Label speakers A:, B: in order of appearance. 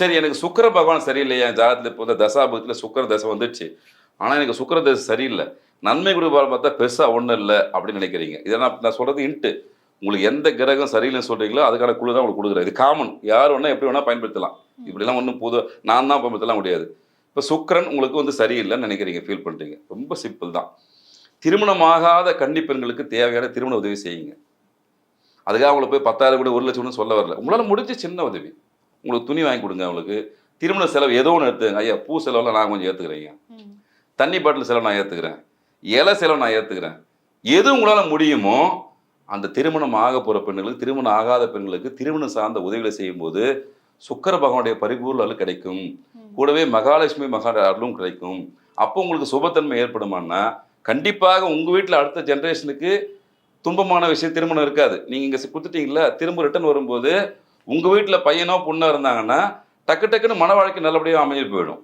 A: சரி எனக்கு சுக்கிர பகவான் சரியில்லையா என் ஜாதகத்தில் இப்போ வந்து தசாபத்தில் சுக்கர தசை வந்துடுச்சு. ஆனால் எனக்கு சுக்கிர தசை சரியில்லை. நன்மை குடும்பம் பார்த்தா பெருசாக ஒன்றும் இல்லை அப்படின்னு நினைக்கிறீங்க. இதெல்லாம் நான் சொல்கிறது இன்ட்டு. உங்களுக்கு எந்த கிரகம் சரியில்லைன்னு சொல்கிறீங்களோ அதுக்கான குழு தான் உங்களுக்கு கொடுக்குறேன் இது காமன் யார் வேணால் எப்படி வேணால் பயன்படுத்தலாம். இப்படிலாம் ஒன்றும் புது நான் தான் பயன்படுத்தலாம் முடியாது. இப்போ சுக்கிரன் உங்களுக்கு வந்து சரியில்லைன்னு நினைக்கிறீங்க ஃபீல் பண்ணுறீங்க ரொம்ப சிம்பிள் தான். திருமணமாகாத கன்னி பெண்களுக்கு தேவையான திருமண உதவி செய்யுங்க. அதுக்காக அவங்களை போய் பத்தாயிரம் கூட ஒரு லட்சம்னு சொல்ல வரல. உங்களால் முடிஞ்ச சின்ன உதவி. உங்களுக்கு துணி வாங்கி கொடுங்க அவங்களுக்கு திருமண செலவு ஏதோ ஒன்று எடுத்துங்க ஐயா பூ செலவெல்லாம் நான் கொஞ்சம் ஏற்றுக்கிறேங்க. தண்ணி பாட்டில் செலவு நான் ஏற்றுக்கிறேன் இலை செலவு நான் ஏற்றுக்கிறேன் எது உங்களால் முடியுமோ அந்த திருமணம் ஆக போகிற பெண்களுக்கு திருமணம் ஆகாத பெண்களுக்கு திருமணம் சார்ந்த உதவிகளை செய்யும்போது சுக்கர பகவானுடைய பரிபூர்ண அருள் கிடைக்கும். கூடவே மகாலட்சுமி மகா அருளும் கிடைக்கும். அப்போ உங்களுக்கு சுபத்தன்மை ஏற்படுமான்னா கண்டிப்பாக உங்கள் வீட்டில் அடுத்த ஜென்ரேஷனுக்கு துன்பமான விஷயம் திருமணம் இருக்காது. நீங்கள் இங்கே கொடுத்துட்டீங்களா திரும்ப ரிட்டர்ன் வரும்போது உங்கள் வீட்டில் பையனோ பொண்ணோ இருந்தாங்கன்னா டக்கு டக்குன்னு மன வாழ்க்கை நல்லபடியாக அமைஞ்சு போயிடும்.